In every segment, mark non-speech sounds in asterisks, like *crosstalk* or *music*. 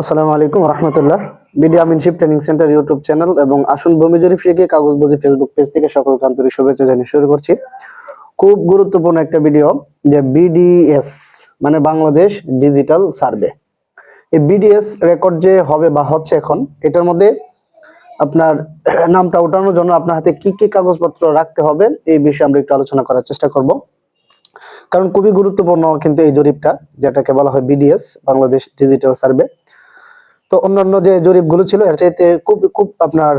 আসসালামু আলাইকুম রহমতুল্লাহ। বিডি আমিনশিপ ট্রেনিং সেন্টার ইউটিউব চ্যানেল এবং আসুন ভূমি জরিপ শিখে কাগজ বজি ফেসবুক পেজ থেকে সকল আন্তরিক শুভেচ্ছা জানিয়ে শুরু করছি। খুব গুরুত্বপূর্ণ একটা ভিডিও, যে বিডিএস মানে বাংলাদেশ ডিজিটাল সার্ভে। এই বিডিএস রেকর্ড যে হবে বা হচ্ছে এখন, এটার মধ্যে আপনার নামটা ওঠানোর জন্য আপনার হাতে কি কি কাগজপত্র রাখতে হবে, এই বিষয়ে আমরা একটু আলোচনা করার চেষ্টা করব। কারণ খুবই গুরুত্বপূর্ণ কিন্তু এই জরিপটা, যেটাকে বলা হয় বিডিএস বাংলাদেশ ডিজিটাল সার্ভে। তো অন্যান্য যে জরিপগুলো ছিল, এর চাইতে খুব খুব আপনার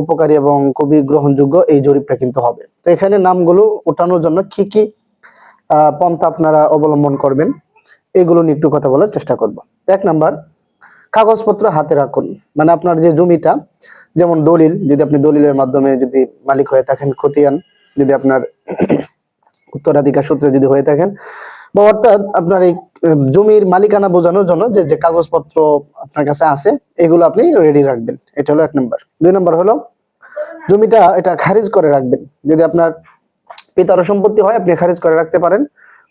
উপকারী এবং খুবই গ্রহণযোগ্য এই জরিপটা কিন্তু হবে। তো এখানে নামগুলো ওঠানোর জন্য কি কি পন্থা আপনারা অবলম্বন করবেন, এগুলো নিয়ে একটু কথা বলার চেষ্টা করব। এক নাম্বার, কাগজপত্র হাতে রাখুন। মানে আপনার যে জমিটা, যেমন দলিল, যদি আপনি দলিলের মাধ্যমে যদি মালিক হয়ে থাকেন, খতিয়ান, যদি আপনার উত্তরাধিকার সূত্রে যদি হয়ে থাকেন, বা অর্থাৎ আপনার এই জমির মালিকানা বোঝানোর জন্য যে যে কাগজপত্র আপনার কাছে আছে, এগুলো আপনি রেডি রাখবেন। এটা হলো এক নম্বর। দুই নম্বর হলো, জমিটা এটা খারিজ করে রাখবেন। যদি আপনার পিতার সম্পত্তি হয়, আপনি খারিজ করে রাখতে পারেন।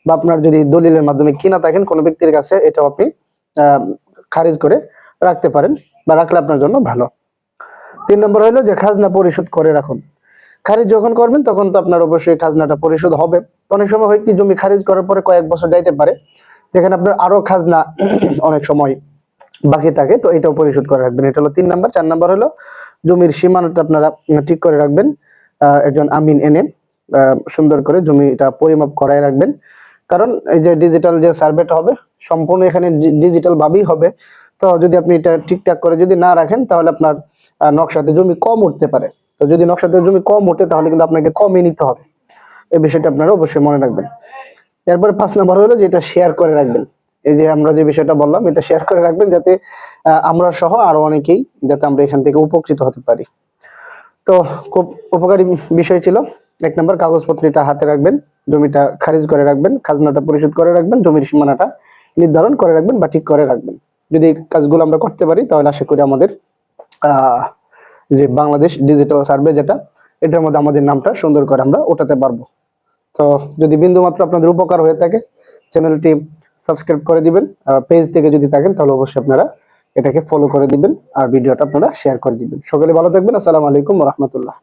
বা আপনার যদি দলিলের মাধ্যমে কিনা থাকেন, কোনো ব্যক্তির কাছে এটাও আপনি খারিজ করে রাখতে পারেন বা রাখলে আপনার জন্য ভালো। তিন নম্বর হলো যে, খাজনা পরিশোধ করে রাখুন। খারিজ যখন করবেন, তখন তো আপনার অবশ্যই খাজনাটা পরিশোধ হবে। অনেক সময় হয় কি, জমি খারিজ করার পরে কয়েক বছর যাইতে পারে। যেখানে আপনার আরও খাজনা *clears throat* অনেক সময় বাকি থাকে, তো এটাও পরিশোধ করে রাখবেন। এটা হলো তিন নাম্বার। চার নাম্বার হলো জমির সীমানাটা আপনারা ঠিক করে রাখবেন। একজন আমিন এনে সুন্দর করে জমিটা পরিমাপ করায় রাখবেন। কারণ এই যে ডিজিটাল যে সার্ভেটা হবে, সম্পূর্ণ এখানে ডিজিটাল ভাবেই হবে। তো যদি আপনি এটা ঠিকঠাক করে যদি না রাখেন, তাহলে আপনার নকশাতে জমি কম উঠতে পারে। তো যদি নকশাতে জমি কম ওঠে তাহলে কিন্তু আপনাকে কমই নিতে হবে। এই বিষয়টা আপনারা অবশ্যই মনে রাখবেন। এরপরে পাঁচ নাম্বার হলো যে এটা শেয়ার করে রাখবেন। এই যে আমরা যে বিষয়টা বললাম, এটা শেয়ার করে রাখবেন যাতে আমরা সহ আরও অনেকেই যাতে আমরা এখান থেকে উপকৃত হতে পারি। তো খুব উপকারী বিষয় ছিল। এক নম্বর, কাগজপত্রটা হাতে রাখবেন, জমিটা খারিজ করে রাখবেন, খাজনাটা পরিশোধ করে রাখবেন, জমির সীমানাটা নির্ধারণ করে রাখবেন বা ঠিক করে রাখবেন। যদি এই কাজগুলো আমরা করতে পারি, তাহলে আশা করি আমাদের যে বাংলাদেশ ডিজিটাল সার্ভে যেটা, এটার মধ্যে আমাদের নামটা সুন্দর করে আমরা ওঠাতে পারব। তো যদি বিন্দু মাত্র আপনাদের উপকার হয়ে থাকে, চ্যানেলটি সাবস্ক্রাইব করে দিবেন পেজ থেকে যদি থাকেন, তাহলে অবশ্যই আপনারা এটাকে ফলো করে দিবেন, আর ভিডিওটা আপনারা শেয়ার করে দিবেন। সকলে ভালো থাকবেন, আসসালামু আলাইকুম রহমতুল্লাহ।